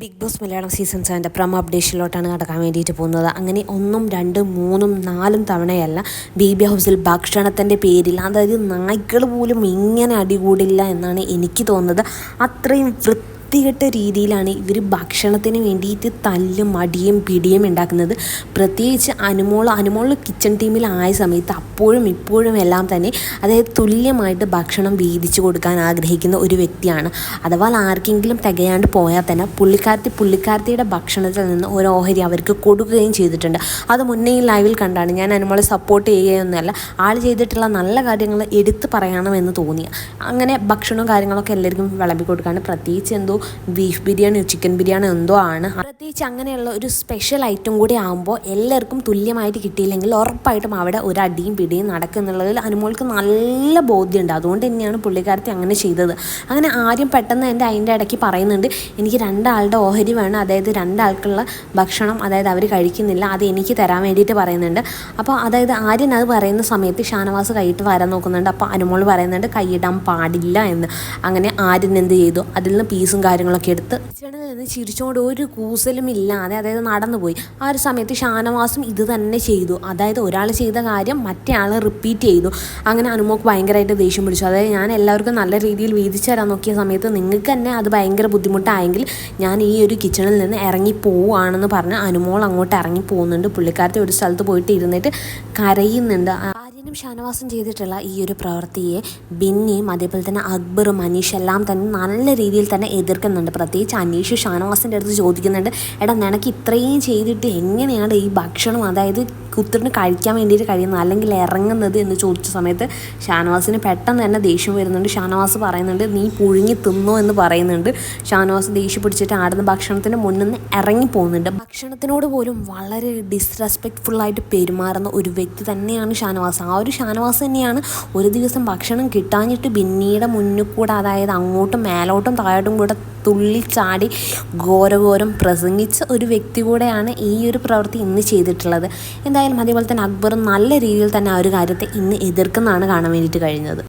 Big Boss Malayalam season സെവന്റെ പ്രമ അപ്ഡേഷനിലോട്ടാണ് നടക്കാൻ വേണ്ടിയിട്ട് പോകുന്നത്. അങ്ങനെ ഒന്നും രണ്ടും മൂന്നും നാലും തവണയല്ല ബി ബി ഹൗസിൽ ഭക്ഷണത്തിന്റെ പേരിൽ അതായത് നായ്ക്കൾ പോലും ഇങ്ങനെ അടികൂടില്ല എന്നാണ് എനിക്ക് തോന്നുന്നത്. അത്രയും വൃത്തി വൃത്തികെട്ട രീതിയിലാണ് ഇവർ ഭക്ഷണത്തിന് വേണ്ടിയിട്ട് തല്ലും മടിയും പിടിയും ഉണ്ടാക്കുന്നത്. പ്രത്യേകിച്ച് അനുമോൾ അനുമോൾ കിച്ചൺ ടീമിലായ സമയത്ത് അപ്പോഴും ഇപ്പോഴും എല്ലാം തന്നെ അതായത് തുല്യമായിട്ട് ഭക്ഷണം വീതിച്ചു കൊടുക്കാൻ ആഗ്രഹിക്കുന്ന ഒരു വ്യക്തിയാണ്. അഥവാ ആർക്കെങ്കിലും തികയാണ്ട് പോയാൽ തന്നെ പുള്ളിക്കാരത്തി പുള്ളിക്കാരത്തിയുടെ ഭക്ഷണത്തിൽ നിന്ന് ഒരു ഓഹരി അവർക്ക് കൊടുക്കുകയും ചെയ്തിട്ടുണ്ട്. അത് മുന്നേ ഈ ലൈവിൽ കണ്ടാണ്. ഞാൻ അനുമോളെ സപ്പോർട്ട് ചെയ്യുകയൊന്നുമല്ല. ആൾ ചെയ്തിട്ടുള്ള നല്ല കാര്യങ്ങൾ എടുത്ത് പറയണമെന്ന് തോന്നിയ. അങ്ങനെ ഭക്ഷണവും കാര്യങ്ങളൊക്കെ എല്ലാവർക്കും വിളമ്പി കൊടുക്കാണ്ട് പ്രത്യേകിച്ച് എന്തോ ബീഫ് ബിരിയാണിയോ ചിക്കൻ ബിരിയാണി എന്തോ ആണ്. പ്രത്യേകിച്ച് അങ്ങനെയുള്ള ഒരു സ്പെഷ്യൽ ഐറ്റം കൂടി ആകുമ്പോൾ എല്ലാവർക്കും തുല്യമായിട്ട് കിട്ടിയില്ലെങ്കിൽ ഉറപ്പായിട്ടും അവിടെ ഒരു അടിയും പിടിയും നടക്കുന്നുള്ളതിൽ അനുമോൾക്ക് നല്ല ബോധ്യമുണ്ട്. അതുകൊണ്ട് തന്നെയാണ് പുള്ളിക്കാരത്തി അങ്ങനെ ചെയ്തത്. അങ്ങനെ ആരും പെട്ടെന്ന് എന്റെ അതിന്റെ ഇടയ്ക്ക് പറയുന്നുണ്ട് എനിക്ക് രണ്ടാളുടെ ഓഹരി വേണം. അതായത് രണ്ടാൾക്കുള്ള ഭക്ഷണം അതായത് അവർ കഴിക്കുന്നില്ല. അത് എനിക്ക് തരാൻ വേണ്ടിയിട്ട് പറയുന്നുണ്ട്. അപ്പോൾ അതായത് ആര്യൻ അത് പറയുന്ന സമയത്ത് ഷാനവാസ് കൈയിട്ട് വരാൻ നോക്കുന്നുണ്ട്. അപ്പോൾ അനുമോൾ പറയുന്നുണ്ട് കൈയിടാൻ പാടില്ല എന്ന്. അങ്ങനെ ആര്യൻ എന്ത് ചെയ്തു? അതിൽ നിന്ന് പീസും കാര്യങ്ങളൊക്കെ എടുത്ത് കിച്ചണിൽ നിന്ന് ചിരിച്ചുകൊണ്ട് ഒരു കൂസലും ഇല്ലാതെ അതായത് നടന്നുപോയി. ആ ഒരു സമയത്ത് ഷാനവാസും ഇത് തന്നെ ചെയ്തു. അതായത് ഒരാൾ ചെയ്ത കാര്യം മറ്റേ ആൾ റിപ്പീറ്റ് ചെയ്തു. അങ്ങനെ അനുമോക്ക് ഭയങ്കരമായിട്ട് ദേഷ്യം പിടിച്ചു. അതായത് ഞാൻ എല്ലാവർക്കും നല്ല രീതിയിൽ വീതിച്ചു തരാൻ നോക്കിയ സമയത്ത് നിങ്ങൾക്ക് തന്നെ അത് ഭയങ്കര ബുദ്ധിമുട്ടായെങ്കിൽ ഞാൻ ഈ ഒരു കിച്ചണിൽ നിന്ന് ഇറങ്ങി പോവുകയാണെന്ന് പറഞ്ഞ് അനുമോൾ അങ്ങോട്ട് ഇറങ്ങി പോകുന്നുണ്ട്. പുള്ളിക്കാരത്തെ ഒരു സ്ഥലത്ത് പോയിട്ട് ഇരുന്നിട്ട് കരയുന്നുണ്ട്. ആര്യനും ഷാനവാസും ചെയ്തിട്ടുള്ള ഈ ഒരു പ്രവൃത്തിയെ ബിന്നിയും അതേപോലെ തന്നെ അക്ബറും അനീഷ് എല്ലാം തന്നെ നല്ല രീതിയിൽ തന്നെ എതിർക്കുന്നുണ്ട്. പ്രത്യേകിച്ച് അനീഷ് ഷാനവാസിന്റെ അടുത്ത് ചോദിക്കുന്നുണ്ട് എടാ നിനക്ക് ഇത്രയും ചെയ്തിട്ട് എങ്ങനെയാണ് ഈ ഭക്ഷണം? അതായത് കുത്തിറിന് കഴിക്കാൻ വേണ്ടിയിട്ട് കഴിയുന്നത് അല്ലെങ്കിൽ ഇറങ്ങുന്നത് എന്ന് ചോദിച്ച സമയത്ത് ഷാനവാസിന് പെട്ടെന്ന് തന്നെ ദേഷ്യം വരുന്നുണ്ട്. ഷാനവാസ് പറയുന്നുണ്ട് നീ പുഴുങ്ങി തിന്നോ എന്ന് പറയുന്നുണ്ട്. ഷാനവാസ് ദേഷ്യം പിടിച്ചിട്ട് ആടുന്ന ഭക്ഷണത്തിന് മുന്നിൽ നിന്ന് ഇറങ്ങി പോകുന്നുണ്ട്. ഭക്ഷണത്തിനോട് പോലും വളരെ ഡിസ്റെസ്പെക്റ്റ്ഫുള്ളായിട്ട് പെരുമാറുന്ന ഒരു വ്യക്തി തന്നെയാണ് ഷാനവാസ്. ആ ഒരു ഷാനവാസ് തന്നെയാണ് ഒരു ദിവസം ഭക്ഷണം കിട്ടാഞ്ഞിട്ട് ബിന്നിയുടെ മുന്നിൽ കൂടെ അതായത് അങ്ങോട്ടും മേലോട്ടും താഴോട്ടും കൂടെ തുള്ളിച്ചാടി ഘോരഘോരം പ്രസംഗിച്ച ഒരു വ്യക്തി കൂടെയാണ് ഈ ഒരു പ്രവൃത്തി ഇന്ന് ചെയ്തിട്ടുള്ളത്. എന്തായാലും അതേപോലെ തന്നെ അക്ബർ നല്ല രീതിയിൽ തന്നെ ആ ഒരു കാര്യത്തെ ഇന്ന് എതിർക്കുന്നതാണ് കാണാൻ വേണ്ടിയിട്ട് കഴിഞ്ഞത്.